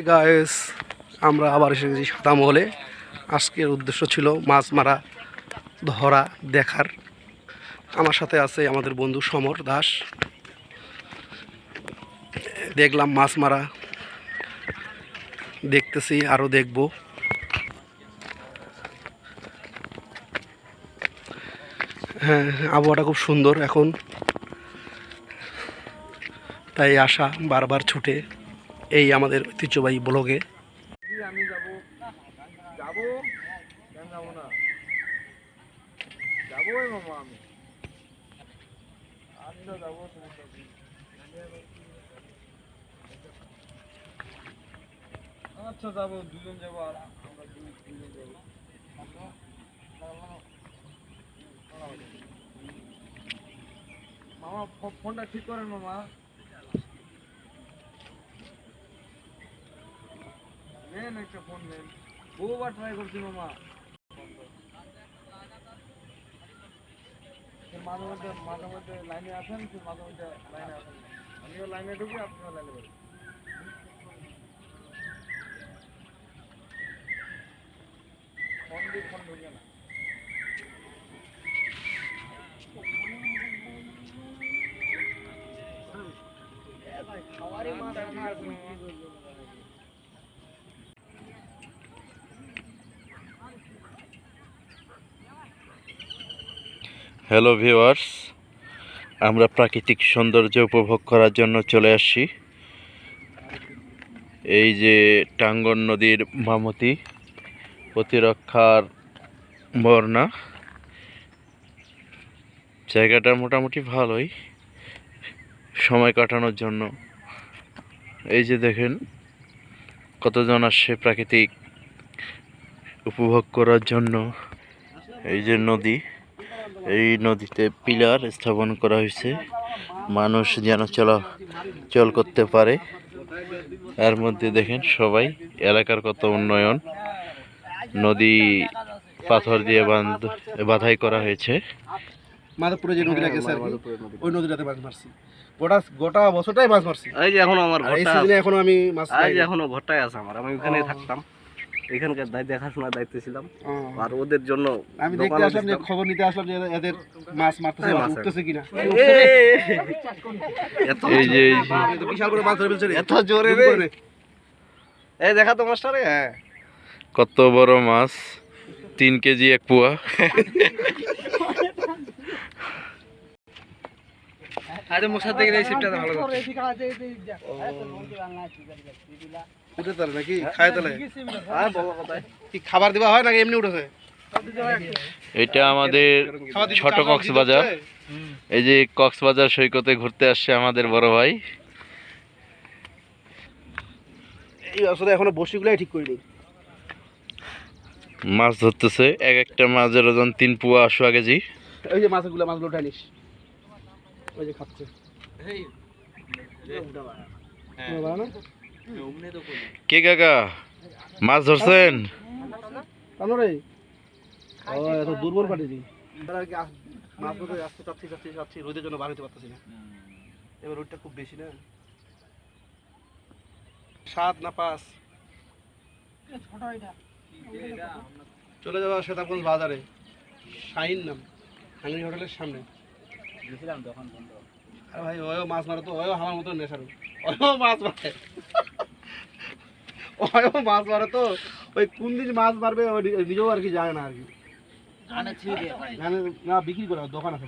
Guys আমরা আবার এসে গেছি সাদা মহলে আজকের উদ্দেশ্য ছিল মাছ মারা, ধরা দেখার। আমার সাথে আছে আমাদের বন্ধু সমর দাস। দেখলাম মাছ মারা। দেখতেছি আরও দেখব। হ্যাঁ আবহাওয়াটা খুব সুন্দর এখন। তাই আসা বারবার ছুটে। এই আমাদের ঐতিহ্যবাহী ব্লগে। আচ্ছা যাব দুজন যাব আর মামা ফোনটা ঠিক করেন মামা নেন একটা ফোন নেন বহুবার ট্রাই করছি মামা। মাঝে মধ্যে মাঝে মধ্যে লাইনে আসেন সে মাঝে মধ্যে লাইনে আসেন আমিও লাইনে ঢুকি আপনিও লাইনে বেরোন ফোন দিয়ে ফোন ঢুকে না। খাওয়ারই আছে আর কি করব? হ্যালো ভিউয়ার্স আমরা প্রাকৃতিক সৌন্দর্য উপভোগ করার জন্য চলে আসছি। এই যে টাঙ্গন নদীর মামতি প্রতিরক্ষার বর্ণা। জায়গাটা মোটামুটি ভালোই সময় কাটানোর জন্য। এই যে দেখেন, কতজন আসছে প্রাকৃতিক উপভোগ করার জন্য। এই যে নদী। এই নদীতে পিলার স্থাপন করা হয়েছে। মানুষ যেন চলাচল করতে পারে। এর মধ্যে দেখেন সবাই এলাকার কত উন্নয়ন। নদী পাথর দিয়ে বাঁধ বাধাই করা হয়েছে। মাধবপুরে যে নদীটা গেছে আর কি ওই নদীটাতে মাছ মারছি। গোটা গোটা বছরটাই মাছ মারছি। এই যে এখনও আমার আর এই সিজনে এখনও আমি মাছ এই যে এখনও ঘরটাই আছে আমার আমি ওখানে থাকতাম। এখানকার দায় দেখাশোনার দায়িত্বে ছিলাম। আর ওদের জন্য আমি দেখতে আসলাম যে খবর নিতে আসলাম যে এদের মাছ মারতেছে হ্যাঁ, উঠতেছে কিনা। এত এই যে এই যে। বিশাল করে মাছ ধরে ফেলছে এত জোরে রে। এই দেখা তো মাস্টারে হ্যাঁ। কত বড় মাছ? তিন কেজি এক পোয়া। আরে থেকে এই ভালো করে উঠে তাহলে নাকি? খায় তাহলে আর বলো কোথায়। কি খাবার দেওয়া হয় নাকি এমনি উঠেছে? এটা আমাদের ছোট কক্সবাজার। এই যে কক্সবাজার সৈকতে ঘুরতে আসছে আমাদের বড় ভাই। এই আসলে এখনও বসিগুলাই ঠিক করিনি। মাছ ধরতেছে এক একটা মাছের ওজন তিন পোয়া আশোয়া কেজি ওই যে মাছগুলো মাছগুলো উঠাই নিস। ওই যে খাচ্ছে। কে কাকা? মাছ ধরছেন? রে? ও এত দুর্বল পাঠিয়েছি। মাছ ধরতে আসতে চাচ্ছি চাচ্ছি চাচ্ছি রোদের জন্য বার হতে পারতেছি না। এবার রোদটা খুব বেশি না। সাত না পাঁচ। চলে যাওয়া শ্বেতাবগঞ্জ বাজারে। শাহিন নাম। হাঙ্গরি হোটেলের সামনে। আরে ভাই ওয়ও মাছ মারে তো ওয়ও আমার মতো নেশারু ওয়ও মাছ মারে। ওয়ও মাছ মারে তো ওই কোন দিন মাছ মারবে ওই নিজেও আর কি জানে না আর কি। জানে না বিক্রি করে দোকান আছে।